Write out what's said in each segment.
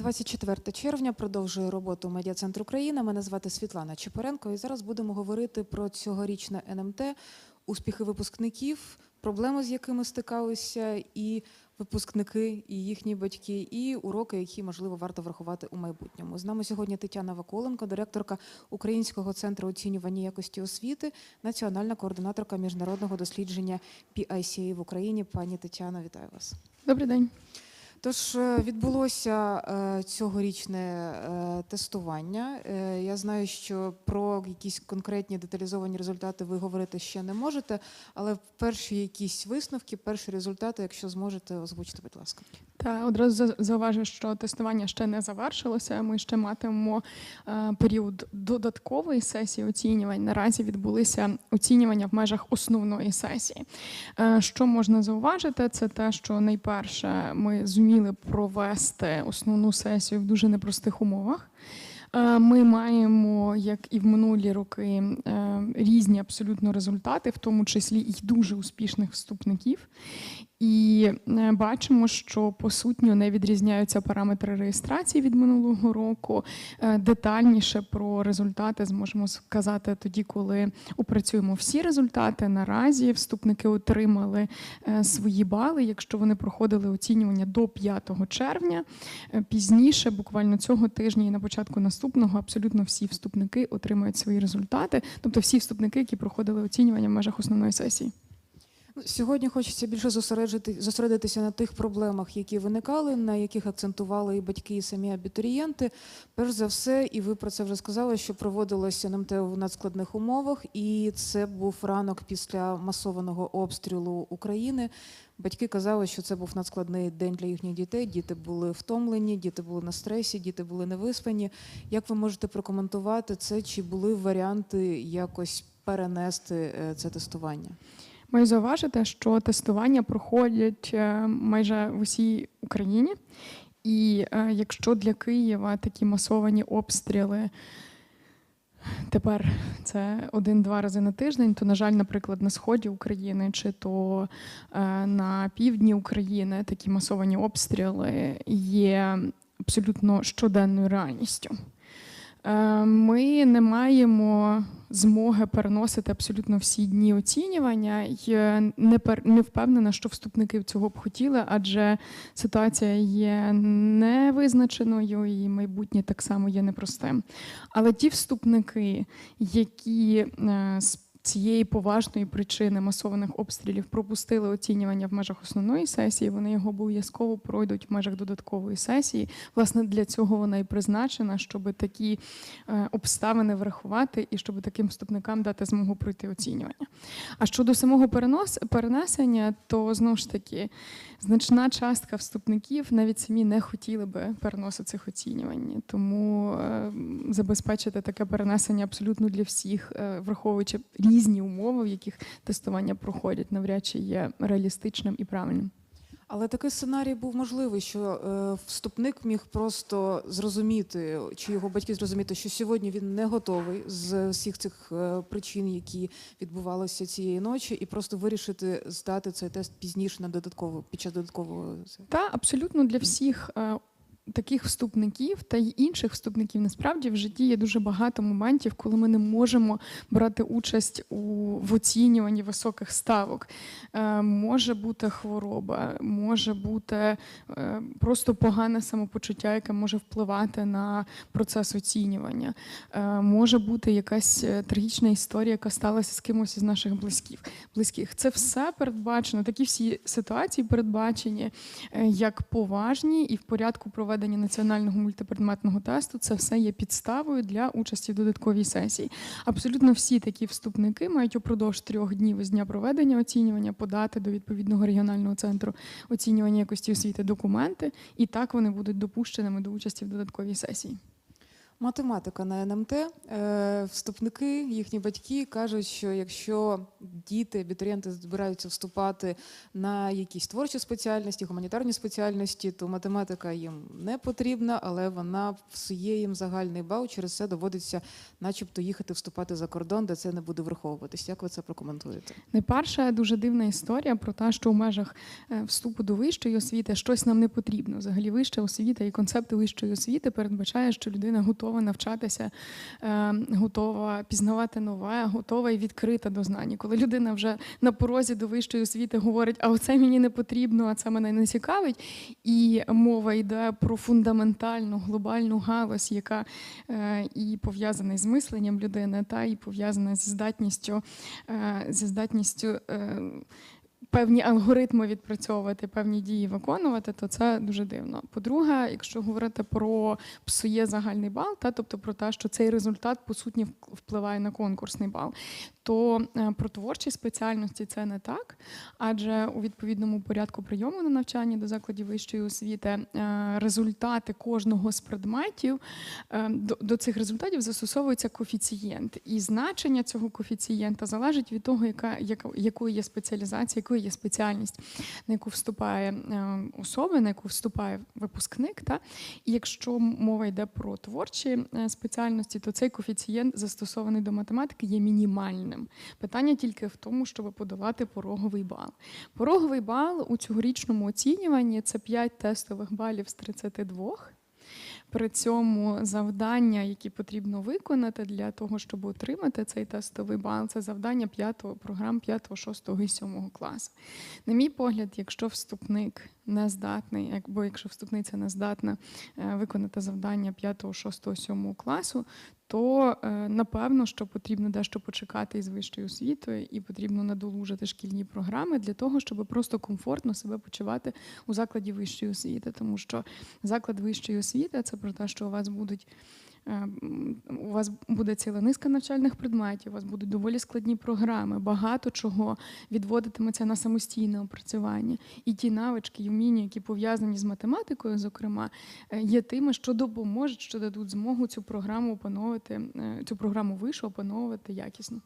24 червня продовжує роботу медіа центр України. Мене звати Світлана Чепоренко, і зараз будемо говорити про цьогорічне НМТ, успіхи випускників, проблеми, з якими стикалися і випускники, і їхні батьки, і уроки, які можливо варто врахувати у майбутньому. З нами сьогодні Тетяна Ваколенко, директорка Українського центру оцінювання якості освіти, національна координаторка міжнародного дослідження PICA в Україні. Пані Тетяно, вітаю вас. Добрий день. Тож е, відбулося е, цьогорічне е, тестування. Я знаю, що про якісь конкретні деталізовані результати ви говорити ще не можете, але перші якісь висновки, перші результати, якщо зможете, озвучити, будь ласка. Та одразу за- зауважу, що тестування ще не завершилося. Ми ще матимемо період додаткової сесії оцінювань. Наразі відбулися оцінювання в межах основної сесії. Що можна зауважити, це те, що найперше ми зуміли провести основну сесію в дуже непростих умовах. Е, Ми маємо, як і в минулі роки, е, різні абсолютно результати, в тому числі і дуже успішних вступників. І е, бачимо, що по сутню не відрізняються параметри реєстрації від минулого року. Е, Детальніше про результати зможемо сказати тоді, коли опрацюємо всі результати. Наразі вступники отримали е, свої бали, якщо вони проходили оцінювання до 5 червня. Пізніше, буквально цього тижня і на початку наступного, абсолютно всі вступники отримають свої результати, тобто всі вступники, які проходили оцінювання в межах основної сесії. Сьогодні хочеться більше зосереджити, зосередитися на тих проблемах, які виникали, на яких акцентували і батьки, і самі абітурієнти. Перш за все, і ви про це вже сказали, що проводилося НМТ в надскладних умовах, і це був ранок після масованого обстрілу України. Батьки казали, що це був надскладний день для їхніх дітей. Діти були втомлені, діти були на стресі, діти були невиспані. Як ви можете прокоментувати це? Чи були варіанти якось перенести е, це тестування? Маю зауважити, що тестування проходять е, майже в усій Україні. І е, якщо для Києва такі масовані обстріли тепер це один-два рази на тиждень, то, на жаль, наприклад, на сході України чи то е, на півдні України такі масовані обстріли є абсолютно щоденною реальністю. Е, Ми не маємо змоги переносити абсолютно всі дні оцінювання. І е, не впевнена, що вступники цього б хотіли, адже ситуація є невизначеною і майбутнє так само є непростим. Але ті вступники, які е, з цієї поважної причини масованих обстрілів пропустили оцінювання в межах основної сесії, вони його обов'язково пройдуть в межах додаткової сесії. Власне, для цього вона і призначена, щоб такі е, обставини врахувати і щоб таким вступникам дати змогу пройти оцінювання. А щодо самого перенос, перенесення, то знову ж таки значна частка вступників навіть самі не хотіли би переносу цих оцінювань. Тому е, забезпечити таке перенесення абсолютно для всіх, е, враховуючи різні умови, в яких тестування проходять, навряд чи є реалістичним і правильним. Але такий сценарій був можливий, що е, вступник міг просто зрозуміти, чи його батьки зрозуміти, що сьогодні він не готовий з всіх цих е, причин, які відбувалися цієї ночі, і просто вирішити здати цей тест пізніше на додатково під час додаткового. Та абсолютно для всіх е, таких вступників та й інших вступників насправді в житті є дуже багато моментів, коли ми не можемо брати участь у в оцінюванні високих ставок. Е, може бути хвороба, може бути е, просто погане самопочуття, яке може впливати на процес оцінювання. Е, може бути якась е, трагічна історія, яка сталася з кимось із наших близьких. близьких. Це все передбачено. Такі всі ситуації передбачені е, як поважні і в порядку проведення національного мультипредметного тесту. Це все є підставою для участі в додатковій сесії. Абсолютно всі такі вступники мають упродовж трьох днів з дня проведення оцінювання подати до відповідного регіонального центру оцінювання якості освіти документи, і так вони будуть допущеними до участі в додатковій сесії. Математика на НМТ. Е, Вступники, їхні батьки кажуть, що якщо діти, абітурієнти збираються вступати на якісь творчі спеціальності, гуманітарні спеціальності, то математика їм не потрібна, але вона псує їм загальний бал. Через це доводиться, начебто, їхати вступати за кордон, де це не буде враховуватись. Як ви це прокоментуєте? Найперша дуже дивна історія про те, що у межах е, вступу до вищої освіти щось нам не потрібно. Взагалі, вища освіта і концепти вищої освіти передбачає, що людина готова навчатися, е, готова пізнавати нове, готова і відкрита до знань. Коли людина вже на порозі до вищої освіти говорить, а оце мені не потрібно, а це мене не цікавить. І мова йде про фундаментальну глобальну галузь, яка е, і пов'язана з мисленням людини, та і пов'язана зі здатністю, е, зі здатністю. Певні алгоритми відпрацьовувати, певні дії виконувати, то це дуже дивно. По-друге, якщо говорити про псує загальний бал, та тобто про те, що цей результат по суті впливає на конкурсний бал, то е, про творчі спеціальності це не так, адже у відповідному порядку прийому на навчання до закладів вищої освіти е, результати кожного з предметів е, до, цих результатів застосовується коефіцієнт, і значення цього коефіцієнта залежить від того, яка якою є спеціалізація, якою є спеціальність, на яку вступає е, особа, на яку вступає випускник. Та? І якщо мова йде про творчі е, спеціальності, то цей коефіцієнт застосований до математики є мінімальним. Питання тільки в тому, щоб подолати пороговий бал. Пороговий бал у цьогорічному оцінюванні це 5 тестових балів з 32. При цьому завдання, які потрібно виконати для того, щоб отримати цей тестовий бал, це завдання п'ятого програм 5, 6 і 7 класу. На мій погляд, якщо вступник не здатний, або якщо вступниця не здатна е, виконати завдання 5, 6, 7 класу, то е, напевно, що потрібно дещо почекати із вищою освітою і потрібно надолужити шкільні програми для того, щоб просто комфортно себе почувати у закладі вищої освіти, тому що заклад вищої освіти це про те, що у вас будуть. Е, У вас буде ціла низка навчальних предметів, у вас будуть доволі складні програми, багато чого відводитиметься на самостійне опрацювання. І ті навички і вміння, які пов'язані з математикою, зокрема, е, є тими, що допоможуть, що дадуть змогу цю програму опановувати, е, цю програму вишу опановувати якісно.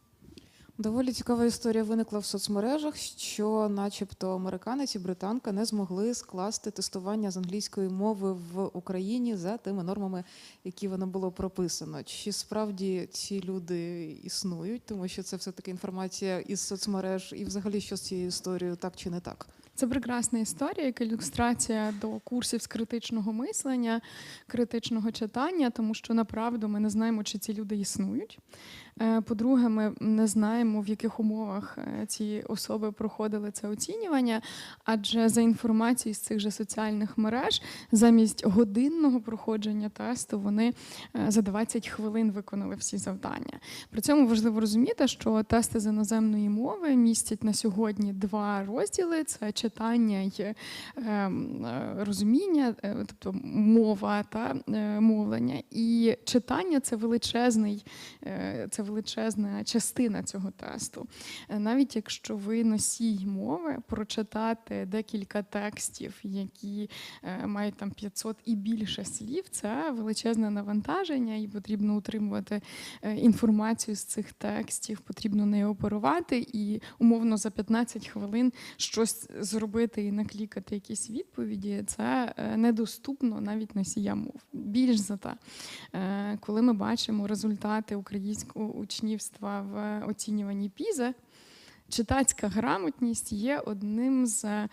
Доволі цікава історія виникла в соцмережах, що, начебто, американець і британка не змогли скласти тестування з англійської мови в Україні за тими нормами, які воно було прописано. Чи справді ці люди існують, тому що це все таки інформація із соцмереж, і взагалі що з цією історією, так чи не так? Це прекрасна історія, як ілюстрація до курсів з критичного мислення, критичного читання, тому що направду ми не знаємо, чи ці люди існують. Е, По-друге, ми не знаємо, в яких умовах е, ці особи проходили це оцінювання, адже за інформацією з цих же соціальних мереж, замість годинного проходження тесту вони е, за 20 хвилин виконали всі завдання. При цьому важливо розуміти, що тести з іноземної мови містять на сьогодні два розділи: це читання і е, е, розуміння, е, тобто мова та мовлення. І читання це величезний, це величезна частина цього тесту. Навіть якщо ви носій мови, прочитати декілька текстів, які мають там 500 і більше слів, це величезне навантаження, і потрібно утримувати інформацію з цих текстів, потрібно нею оперувати і умовно за 15 хвилин щось зробити і наклікати якісь відповіді. Це е, недоступно навіть носіям мов. Більш за те, е, коли ми бачимо результати українського учнівства в оцінюванні ПІЗа. Читацька грамотність є одним з е,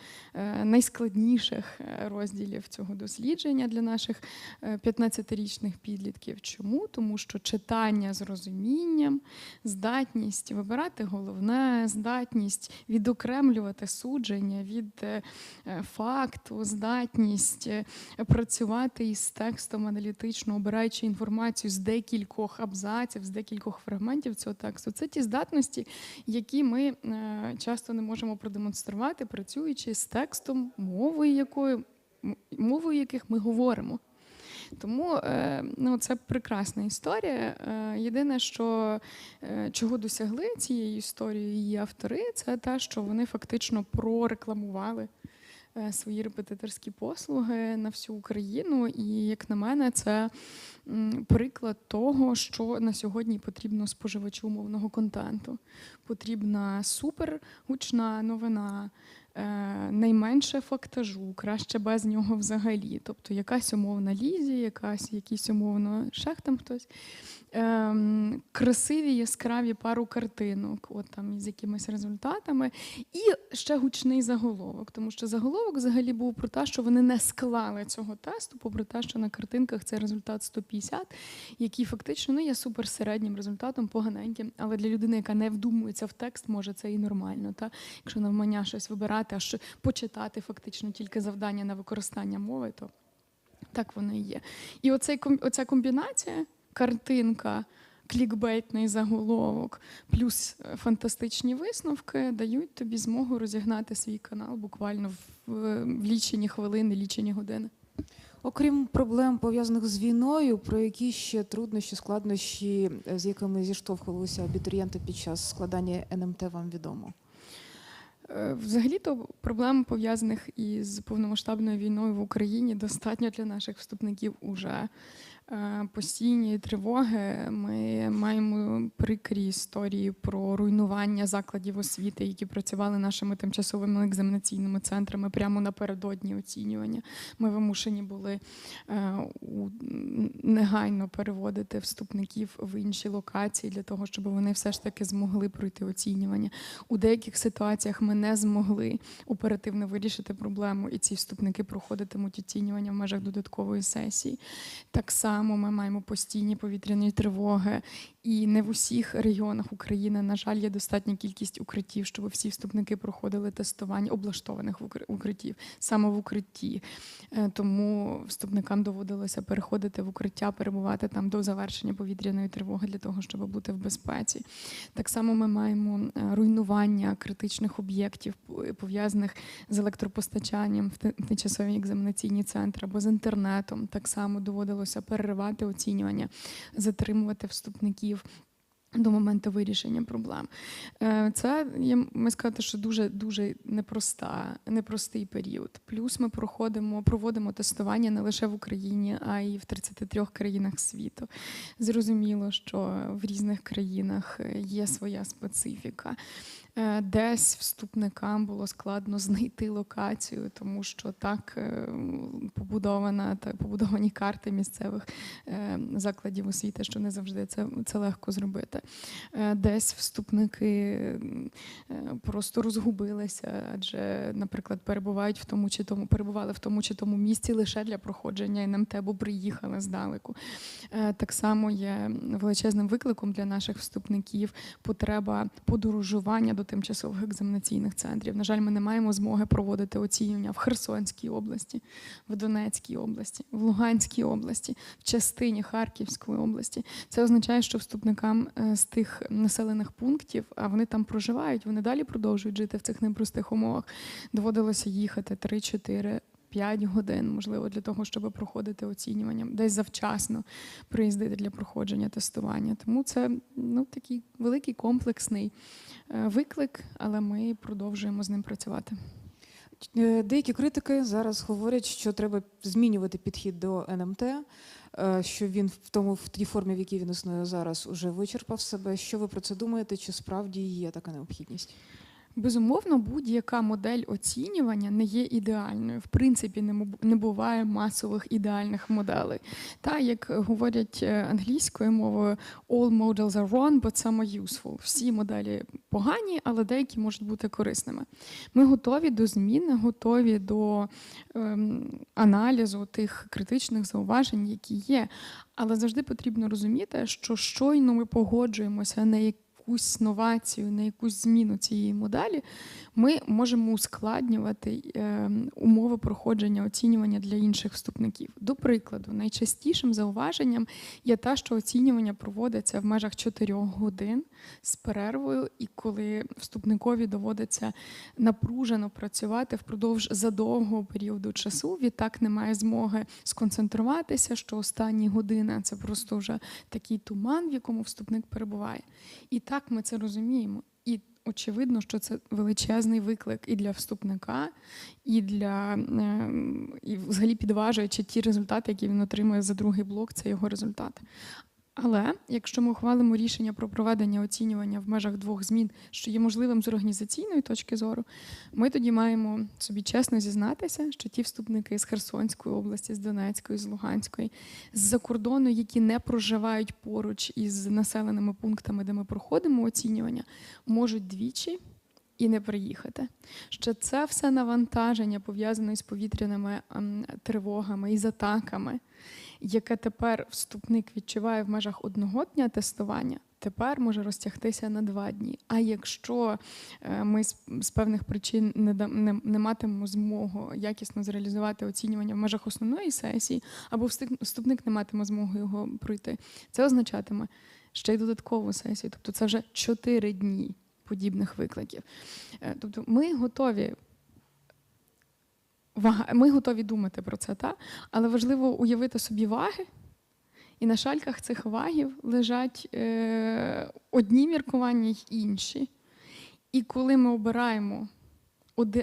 найскладніших е, розділів цього дослідження для наших е, 15-річних підлітків. Чому? Тому що читання з розумінням, здатність вибирати головне, здатність відокремлювати судження від е, е, факту, здатність е, працювати із текстом аналітично, обираючи інформацію з декількох абзаців, з декількох фрагментів цього тексту. Це ті здатності, які ми е, часто не можемо продемонструвати, працюючи з текстом, мовою якою мовою яких ми говоримо. Тому е, ну, це прекрасна історія. Е, Єдине, що е, чого досягли цією історією її автори, це те, що вони фактично прорекламували е, свої репетиторські послуги на всю Україну. І як на мене, це приклад того, що на сьогодні потрібно споживачу мовного контенту. Потрібна супер гучна новина. Е, Найменше фактажу, краще без нього взагалі. Тобто якась умовна лізі, якась якийсь умовно ще там хтось. Ем, красиві яскраві пару картинок, от там із якимись результатами, і ще гучний заголовок, тому що заголовок взагалі був про те, що вони не склали цього тесту, попри те, що на картинках це результат 150, який фактично ну, є суперсереднім результатом, поганеньким. Але для людини, яка не вдумується в текст, може це і нормально. Та? Якщо навмання щось вибирати, а що почитати фактично тільки завдання на використання мови, то так воно і є. І оцей, оця комбінація, картинка, клікбейтний заголовок, плюс е, фантастичні висновки дають тобі змогу розігнати свій канал буквально в, в лічені хвилини, лічені години. Окрім проблем пов'язаних з війною, про які ще труднощі, складнощі, е, з якими зіштовхувалися абітурієнти під час складання НМТ, вам відомо? Е, Взагалі-то проблем пов'язаних із повномасштабною війною в Україні достатньо для наших вступників уже. Е, Постійні тривоги. Ми маємо прикрі історії про руйнування закладів освіти, які працювали нашими тимчасовими екзаменаційними центрами прямо напередодні оцінювання. Ми вимушені були е, негайно переводити вступників в інші локації для того, щоб вони все ж таки змогли пройти оцінювання. У деяких ситуаціях ми не змогли оперативно вирішити проблему, і ці вступники проходитимуть оцінювання в межах додаткової сесії. Так само ми маємо постійні повітряні тривоги, і не в усіх регіонах України, на жаль, є достатня кількість укриттів, щоб всі вступники проходили тестування облаштованих укриттів саме в укритті. Е, Тому вступникам доводилося переходити в укриття, перебувати там до завершення повітряної тривоги для того, щоб бути в безпеці. Так само ми маємо е, руйнування критичних об'єктів, пов'язаних з електропостачанням в ти- тимчасові екзаменаційні центри або з інтернетом. Так само доводилося переривати оцінювання, затримувати вступників. До моменту вирішення проблем. Е, Це є, ми сказати, що дуже дуже непроста, непростий період. Плюс ми проходимо, проводимо тестування не лише в Україні, а й в 33 країнах світу. Зрозуміло, що в різних країнах е, є своя специфіка. Е, Десь вступникам було складно знайти локацію, тому що так е, побудована та побудовані карти місцевих е, закладів освіти, що не завжди це, це легко зробити. Десь вступники просто розгубилися, адже, наприклад, перебувають в тому чи тому, перебували в тому чи тому місці лише для проходження НМТ, бо приїхали здалеку. Так само є величезним викликом для наших вступників потреба подорожування до тимчасових екзаменаційних центрів. На жаль, ми не маємо змоги проводити оцінювання в Херсонській області, в Донецькій області, в Луганській області, в частині Харківської області. Це означає, що вступникам е, з тих населених пунктів, а вони там проживають, вони далі продовжують жити в цих непростих умовах. Доводилося їхати 3-4 5 годин, можливо, для того, щоб проходити оцінювання, десь завчасно приїздити для проходження тестування. Тому це ну, такий великий комплексний е, виклик, але ми продовжуємо з ним працювати. Е, Деякі критики зараз говорять, що треба змінювати підхід до НМТ, е, що він в тому в тій формі, в якій він існує зараз, уже вичерпав себе. Що ви про це думаєте? Чи справді є така необхідність? Безумовно, будь-яка модель оцінювання не є ідеальною. В принципі, не буває масових ідеальних моделей. Та як говорять е, англійською мовою, all models are wrong, but some are useful. Всі моделі погані, але деякі можуть бути корисними. Ми готові до зміни, готові до ем, аналізу тих критичних зауважень, які є. Але завжди потрібно розуміти, що щойно ми погоджуємося на якусь новацію, на якусь зміну цієї моделі, ми можемо ускладнювати е, умови проходження оцінювання для інших вступників. До прикладу, найчастішим зауваженням є те, що оцінювання проводиться в межах 4 годин з перервою, і коли вступникові доводиться напружено працювати впродовж задовгого періоду часу, відтак немає змоги сконцентруватися, що останні години це просто вже такий туман, в якому вступник перебуває. І так ми це розуміємо. І очевидно, що це величезний виклик і для вступника, і для е, і взагалі підважуючи ті результати, які він отримує за другий блок, це його результат. Але якщо ми ухвалимо рішення про проведення оцінювання в межах двох змін, що є можливим з організаційної точки зору, ми тоді маємо собі чесно зізнатися, що ті вступники з Херсонської області, з Донецької, з Луганської, з-за кордону, які не проживають поруч із населеними пунктами, де ми проходимо оцінювання, можуть двічі і не приїхати. Що це все навантаження пов'язане з повітряними ем, тривогами і з атаками, яке тепер вступник відчуває в межах одного дня тестування. Тепер може розтягтися на два дні. А якщо е, ми з, певних причин не, не, не матимемо змогу якісно зреалізувати оцінювання в межах основної сесії, або вступник не матиме змоги його пройти, це означатиме ще й додаткову сесію. Тобто це вже чотири дні подібних викликів. Е, Тобто ми готові. Вага- Ми готові думати про це, та? але важливо уявити собі ваги, і на шальках цих вагів лежать е, одні міркування й інші. І коли ми обираємо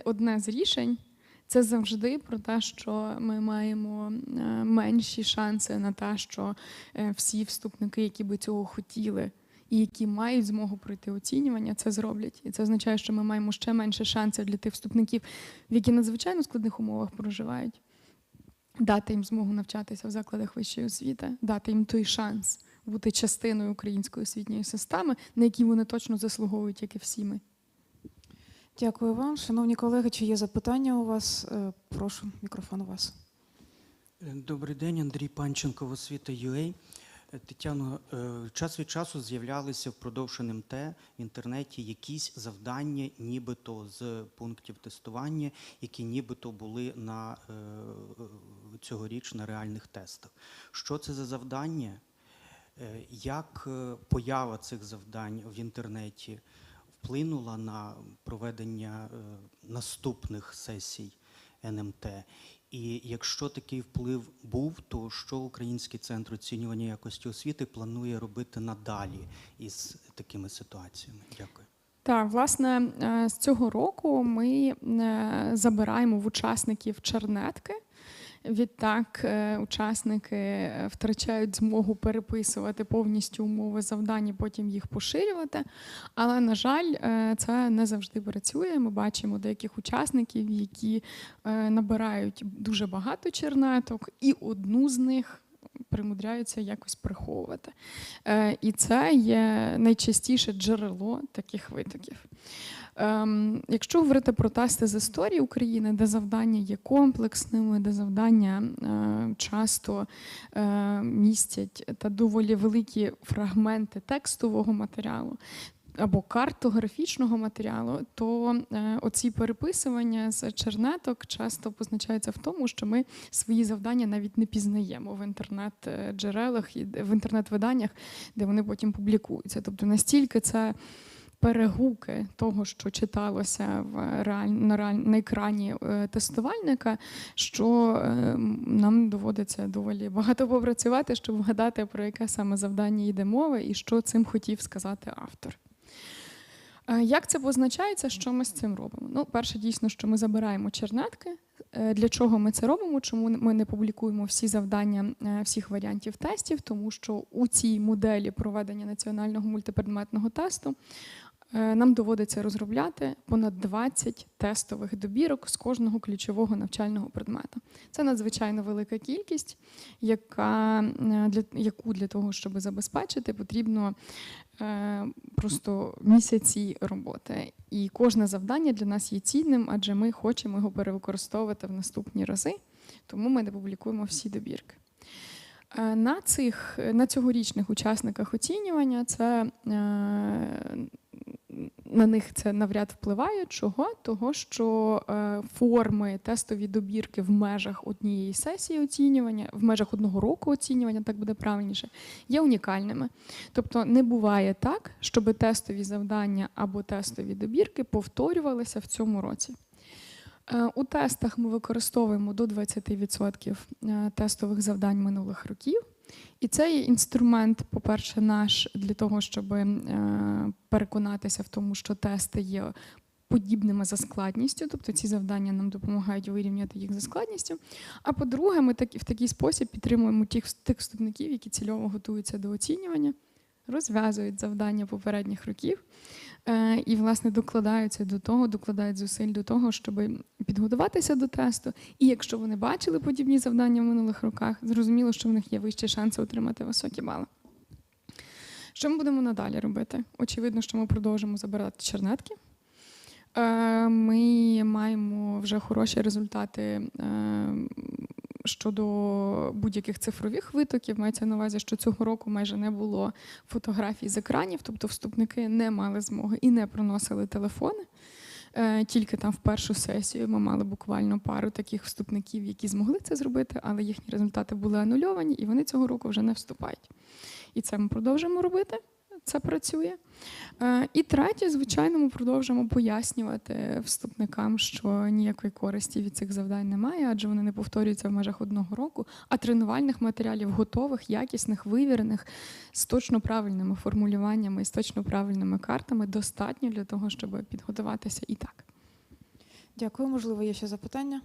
одне з рішень, це завжди про те, що ми маємо е, менші шанси на те, що е, всі вступники, які би цього хотіли, і які мають змогу пройти оцінювання, це зроблять. І це означає, що ми маємо ще менше шансів для тих вступників, в які надзвичайно складних умовах проживають, дати їм змогу навчатися в закладах вищої освіти, дати їм той шанс бути частиною української освітньої системи, на якій вони точно заслуговують, як і всі ми. Дякую вам. Шановні колеги, чи є запитання у вас? Е, Прошу, мікрофон у вас. Добрий день, Андрій Панченко, в освіта UA. Е, Тетяно, е, час від часу з'являлися впродовж НМТ в інтернеті якісь завдання, нібито з пунктів тестування, які нібито були на е, цьогоріч на реальних тестах. Що це за завдання? Е, Як поява цих завдань в інтернеті вплинула на проведення наступних сесій НМТ? І якщо такий вплив був, то що Український центр оцінювання якості освіти планує робити надалі із такими ситуаціями? Дякую. Так, власне, е, з цього року ми е, забираємо в учасників чернетки. Відтак, е, учасники е, втрачають змогу переписувати повністю умови завдань, і потім їх поширювати. Але, на жаль, е, це не завжди працює. Ми бачимо деяких учасників, які набирають дуже багато чернеток, і одну з них примудряються якось приховувати. І це є найчастіше джерело таких витоків. Ем, Якщо говорити про тести з історії України, де завдання є комплексними, де завдання е, часто е, містять та доволі великі фрагменти текстового матеріалу. Або картографічного матеріалу, то е, оці переписування з чернеток часто позначаються в тому, що ми свої завдання навіть не пізнаємо в інтернет-джерелах і в інтернет-виданнях, де вони потім публікуються. Тобто настільки це перегуки того, що читалося в реаль... на, реаль... на екрані е, тестувальника, що е, нам доводиться доволі багато попрацювати, щоб вгадати, про яке саме завдання йде мова і що цим хотів сказати автор. Е, Як це позначається, що ми з цим робимо? Ну, перше, дійсно, що ми забираємо чернетки. Для чого ми це робимо? Чому ми не публікуємо всі завдання всіх варіантів тестів? Тому що у цій моделі проведення національного мультипредметного тесту нам доводиться розробляти понад 20 тестових добірок з кожного ключового навчального предмета. Це надзвичайно велика кількість, яка е, для яку для того, щоб забезпечити, потрібно е, просто місяці роботи. І кожне завдання для нас є цінним, адже ми хочемо його перевикористовувати в наступні рази, тому ми не публікуємо всі добірки. Е, На цих на цьогорічних учасниках оцінювання це е, на них це навряд впливає. Чого? Того, що е, форми тестові добірки в межах однієї сесії оцінювання, в межах одного року оцінювання, так буде правильніше, є унікальними. Тобто не буває так, щоб тестові завдання або тестові добірки повторювалися в цьому році. Е, У тестах ми використовуємо до 20% е, тестових завдань минулих років. І це є інструмент, по-перше, наш для того, щоб е, переконатися в тому, що тести є подібними за складністю, тобто ці завдання нам допомагають вирівняти їх за складністю. А по-друге, ми так, в такий спосіб підтримуємо тих, тих вступників, які цільово готуються до оцінювання, розв'язують завдання попередніх років і, власне, докладаються до того, докладають зусиль до того, щоб підготуватися до тесту. І якщо вони бачили подібні завдання в минулих роках, зрозуміло, що в них є вищі шанси отримати високі бали. Що ми будемо надалі робити? Очевидно, що ми продовжимо забирати чернетки. Е, Ми маємо вже хороші результати е, щодо будь-яких цифрових витоків. Мається на увазі, що цього року майже не було фотографій з екранів, тобто вступники не мали змоги і не проносили телефони. Е, Тільки там в першу сесію ми мали буквально пару таких вступників, які змогли це зробити, але їхні результати були анульовані, і вони цього року вже не вступають. І це ми продовжуємо робити. Це працює. Е, І третє, звичайно, ми продовжуємо пояснювати вступникам, що ніякої користі від цих завдань немає, адже вони не повторюються в межах одного року, а тренувальних матеріалів готових, якісних, вивірених, з точно правильними формулюваннями і з точно правильними картами достатньо для того, щоб підготуватися і так. Дякую. Можливо, є ще запитання.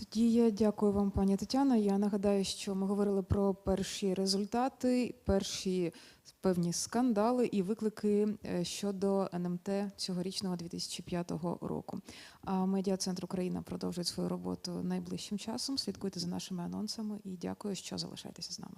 Тоді я дякую вам, пані Тетяна. Я нагадаю, що ми говорили про перші результати, перші певні скандали і виклики е, щодо НМТ цьогорічного 2005 року. А медіа центр Україна продовжує свою роботу найближчим часом. Слідкуйте за нашими анонсами і дякую, що залишаєтеся з нами.